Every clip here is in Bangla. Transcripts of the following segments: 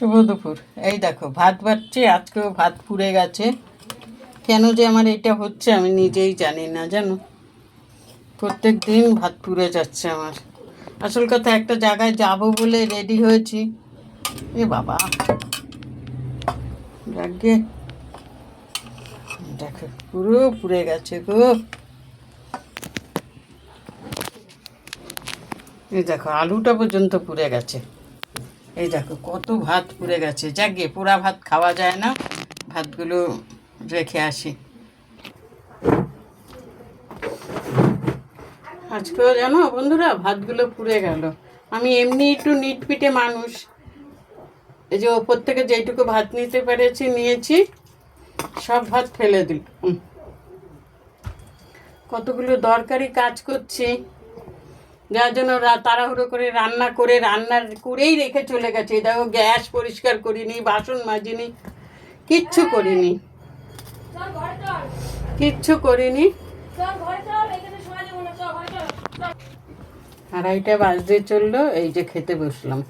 শুভ দুপুর। এই দেখো, ভাত বাড়ছে, আজকেও ভাত পুড়ে গেছে। কেন যে আমার এটা হচ্ছে আমি নিজেই জানি না, জানো? প্রত্যেক দিন ভাত পুড়ে যাচ্ছে আমার। আসল কথা, একটা জায়গায় যাব বলে রেডি হয়েছি। এ বাবা। যাকে। দেখো, পুরো পুড়ে গেছে গো। এই দেখো, আলুটা পর্যন্ত পুড়ে গেছে। এই দেখো, কত ভাত পুড়ে গেছে। যাকে পোড়া ভাত খাওয়া যায় না, ভাতগুলো রেখে আসি। আজকেও জানো বন্ধুরা, ভাতগুলো পুড়ে গেল। আমি এমনি একটু নিটপিটে মানুষ। এই যে ওপর থেকে যেইটুকু ভাত নিতে পেরেছি, নিয়েছি, সব ভাত ফেলে দিল। কতগুলো দরকারি কাজ করছি। যার জন্য তাড়াহুড়ো করে রান্না করে রান্নার করেই রেখে চলে গেছে। দেখো গ্যাস পরিষ্কার করিনি বাসন মাজিনি কিচ্ছু করিনি। কিচ্ছু করিনি। আড়াইটা বাজতে চলল এই যে খেতে বসলাম।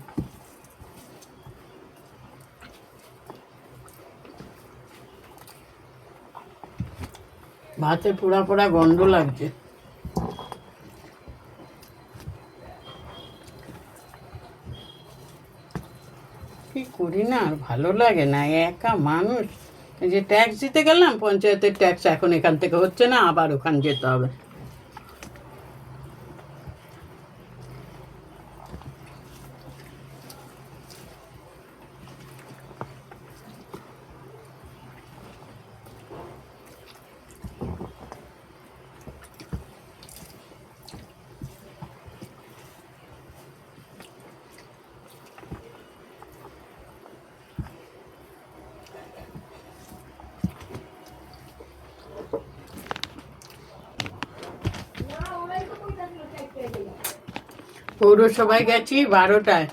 ভাতে পোড়া পোড়া গন্ধ লাগছে। কি করি না? আর ভালো লাগে না, একা মানুষ। যে ট্যাক্স দিতে গেলাম, পঞ্চায়েতের ট্যাক্স এখন এখান থেকে হচ্ছে না, আবার ওখান যেতে হবে। পৌরসভায় গেছি, বারোটায়।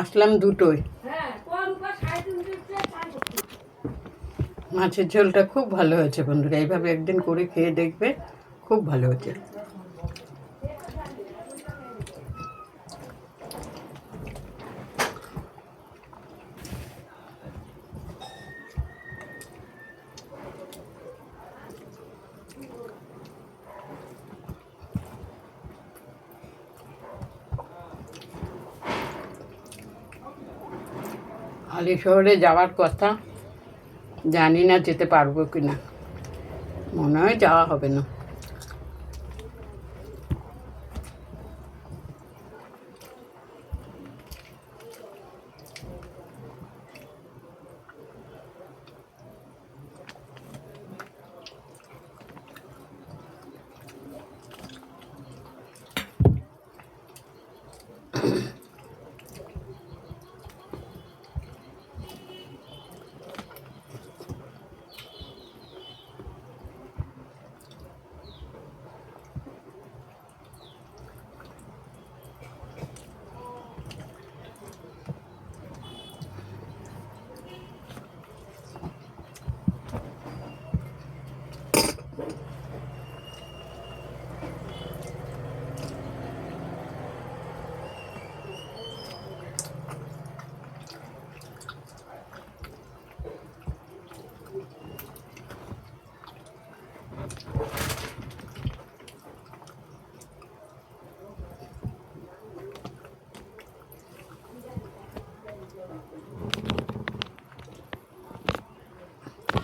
আসলাম দুটোয়। মাছের ঝোলটা খুব ভালো হয়েছে বন্ধুরা, এইভাবে একদিন করে খেয়ে দেখবে, খুব ভালো হয়েছে। আলি শহরে যাওয়ার কথা জানি না যেতে পারব কি না মনে হয় যাওয়া হবে না।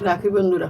রাখি বন্ধুরা।